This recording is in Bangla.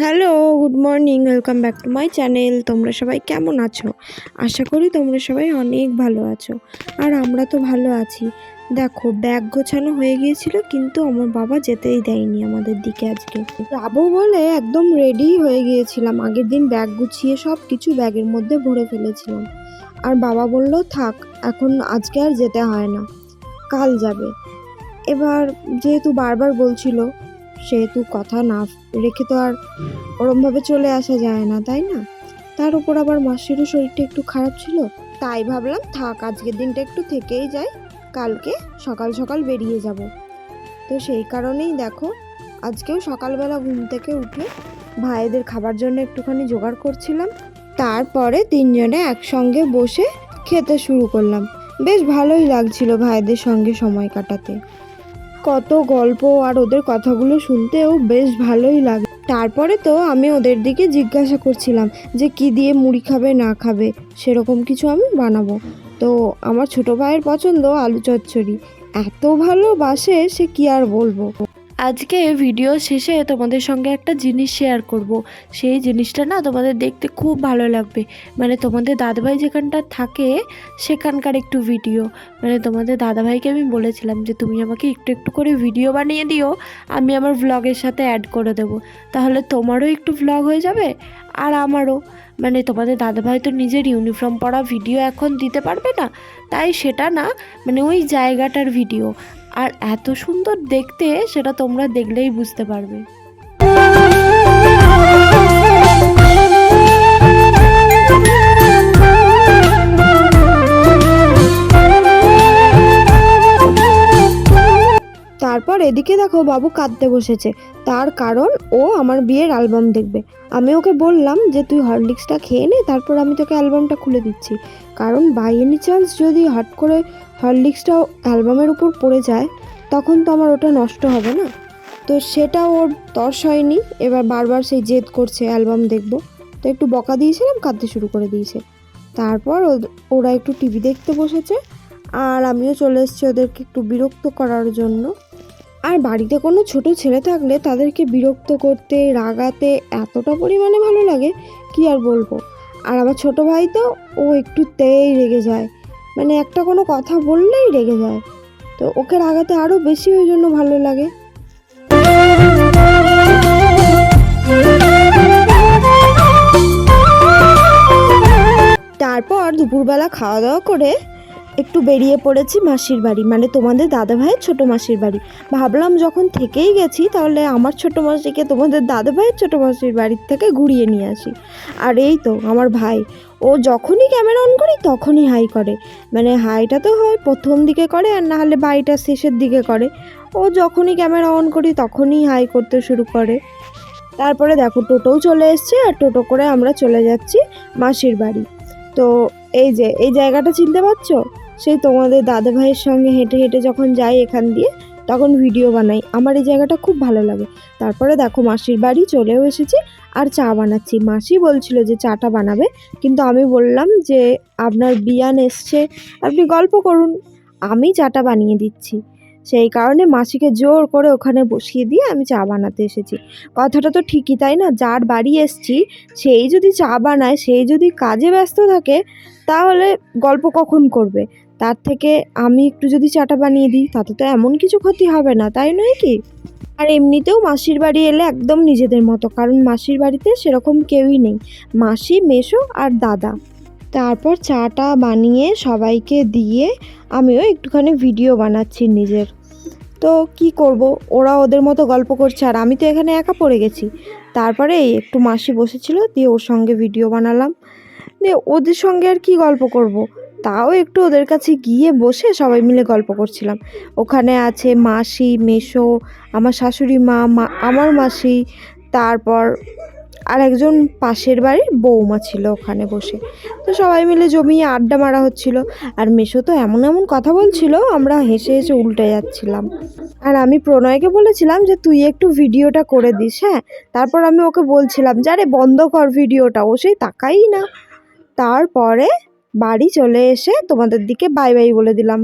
Hello, good morning, welcome back to my channel. তোমরা সবাই কেমন আছো? আশা করি তোমরা সবাই অনেক ভালো আছো। আর আমরা তো ভালো আছি। দেখো, ব্যাগ গোছানো হয়ে গিয়েছিল, কিন্তু আমার বাবা যেতেই দেয়নি আমাদের দিকে আজকে। যাব বলে একদম রেডি হয়ে গিয়েছিলাম। আগের দিন ব্যাগ গুছিয়ে সব কিছু ব্যাগের মধ্যে ভরে ফেলেছিলাম। আর বাবা বলল, থাক, এখন আজকে আর যেতে হয় না। কাল যাবে। এবার যেহেতু বারবার বলছিল সেহেতু কথা না রেখে তো আর ওরমভাবে চলে আসা যায় না, তাই না? তার উপর আবার মাসিরও শরীরটা একটু খারাপ ছিল, তাই ভাবলাম থাক, আজকের দিনটা একটু থেকেই যাই কালকে সকাল সকাল বেরিয়ে যাব। তো সেই কারণেই দেখো, আজকেও সকালবেলা ঘুম থেকে উঠে ভাইদের খাবার জন্য একটুখানি জোগাড় করছিলাম, তারপরে তিনজনে একসঙ্গে বসে খেতে শুরু করলাম। বেশ ভালোই লাগছিল ভাইদের সঙ্গে সময় কাটাতে। কত গল্প আর ওদের কথাগুলো শুনতেও বেশ ভালোই লাগে। তারপরে তো আমি ওদের দিকে জিজ্ঞাসা করছিলাম যে কি দিয়ে মুড়ি খাবে, না খাবে, সেরকম কিছু আমি বানাবো। তো আমার ছোট ভাইয়ের পছন্দ আলু চচ্চড়ি। এত ভালোবাসে সে কি আর বলব? আজকে ভিডিও শেষে তোমাদের সঙ্গে একটা জিনিস শেয়ার করব। সেই জিনিসটা না তোমাদের দেখতে খুব ভালো লাগবে। মানে তোমাদের দাদাভাই যেখানটা থাকে, সেখানকার একটু ভিডিও মানে তোমাদের দাদাভাইকে আমি বলেছিলাম যে, তুমি আমাকে একটু একটু করে ভিডিও বানিয়ে দিও, আমি আমার ভ্লগের সাথে অ্যাড করে দেবো। তাহলে তোমারও একটু ব্লগ হয়ে যাবে, আর আমারও। মানে তোমাদের দাদাভাই তো নিজের ইউনিফর্ম পরা ভিডিও এখন দিতে পারবে না। তাই সেটা না মানে ওই জায়গাটার ভিডিও আর এত সুন্দর দেখতে সেটা তোমরা দেখলেই বুঝতে পারবে। এদিকে দেখো বাবু কাঁদতে বসেছে। তার কারণ ও আমার বিয়ের অ্যালবাম দেখবে। আমি ওকে বললাম যে, তুই হরলিক্সটা খেয়ে নে, তারপর আমি তোকে অ্যালবামটা খুলে দিচ্ছি। কারণ বাই এনি চান্স যদি হট করে হরলিক্সটা অ্যালবামের উপর পড়ে যায়, তখন তো আমার ওটা নষ্ট হবে না। তো সেটা ওর তর্স হয়নি। এবার বারবার সেই জেদ করছে অ্যালবাম দেখব। তো একটু বকা দিয়েছিলাম, কাঁদতে শুরু করে দিয়েছে। তারপর ওরা একটু টিভি দেখতে বসেছে। আর আমিও চলে এসেছি ওদেরকে একটু বিরক্ত করার জন্য। আর বাড়িতে কোনো ছোট ছেলে থাকলে তাদেরকে বিরক্ত করতে, রাগাতে এতটা পরিমাণে ভালো লাগে, কি আর বলব? আর আমার ছোট ভাই তো, ও একটুতেই রেগে যায়। মানে একটা কোনো কথা বললেই রেগে যায়। তো ওকে রাগাতে আরও বেশি ওই জন্য ভালো লাগে। তারপর দুপুরবেলা খাওয়া দাওয়া করে একটু বেরিয়ে পড়েছি মাসির বাড়ি মানে তোমাদের দাদা ভাইয়ের ছোটো মাসির বাড়ি। ভাবলাম যখন থেকেই গেছি, তাহলে আমার ছোটো মাসিকে তোমাদের দাদা ভাইয়ের ছোটো মাসির বাড়ির থেকে ঘুরিয়ে নিয়ে আসি। আর এই তো আমার ভাই, ও যখনই ক্যামেরা অন করি, তখনই হাই করে। মানে হাইটা তো হয় প্রথম দিকে করে, আর না হলে বাড়িটা শেষের দিকে করে। ও যখনই ক্যামেরা অন করি, তখনই হাই করতে শুরু করে। তারপরে দেখো টোটোও চলে এসছে, আর টোটো করে আমরা চলে যাচ্ছি মাসির বাড়ি। তো এই যে, এই জায়গাটা চিনতে পারছ? সেই তোমাদের দাদা ভাইয়ের সঙ্গে হেঁটে হেঁটে যখন যাই এখান দিয়ে, তখন ভিডিও বানাই। আমার এই জায়গাটা খুব ভালো লাগে। তারপরে দেখো মাসির বাড়ি চলেও এসেছি আর চা বানাচ্ছি। মাসি বলছিল যে চাটা বানাবে, কিন্তু আমি বললাম যে আপনার বিয়ান এসছে, আপনি গল্প করুন। আমি চাটা বানিয়ে দিচ্ছি। সেই কারণে মাসিকে জোর করে ওখানে বসিয়ে দিয়ে আমি চা বানাতে এসেছি। কথাটা তো ঠিকই, তাই না? যার বাড়ি এসছি, সেই যদি চা বানায়, সেই যদি কাজে ব্যস্ত থাকে, তাহলে গল্প কখন করবে? তার থেকে আমি একটু যদি চাটা বানিয়ে দিই, তাতে তো এমন কিছু ক্ষতি হবে না, তাই নয় কি? আর এমনিতেও মাসির বাড়ি এলে একদম নিজেদের মতো, কারণ মাসির বাড়িতে সেরকম কেউই নেই, মাসি মেশো আর দাদা। তারপর চাটা বানিয়ে সবাইকে দিয়ে আমিও একটুখানি ভিডিও বানাচ্ছি নিজের। তো কি করব? ওরা ওদের মতো গল্প করছে, আর আমি তো এখানে একা পড়ে গেছি। তারপরে এই একটু মাসি বসেছিল, দিয়ে ওর সঙ্গে ভিডিও বানালাম। দিয়ে ওদের সঙ্গে আর কি গল্প করব। তাও একটু ওদের কাছে গিয়ে বসে সবাই মিলে গল্প করছিলাম। ওখানে আছে মাসি মেশো আমার শাশুড়ি মা মা, আমার মাসি, তারপর আর একজন পাশের বাড়ির বৌমা ছিল ওখানে বসে। তো সবাই মিলে জমিয়ে আড্ডা মারা হচ্ছিল। আর মেশো তো এমন এমন কথা বলছিল, আমরা হেসে হেসে উল্টে যাচ্ছিলাম। আর আমি প্রণয়কে বলেছিলাম যে, তুই একটু ভিডিওটা করে দিস হ্যাঁ? তারপর আমি ওকে বলছিলাম যে, আরে, বন্ধ কর ভিডিওটা, ও সেই তাকাই না। তারপরে বাড়ি চলে এসে তোমাদের দিকে বাই বাই বলে দিলাম।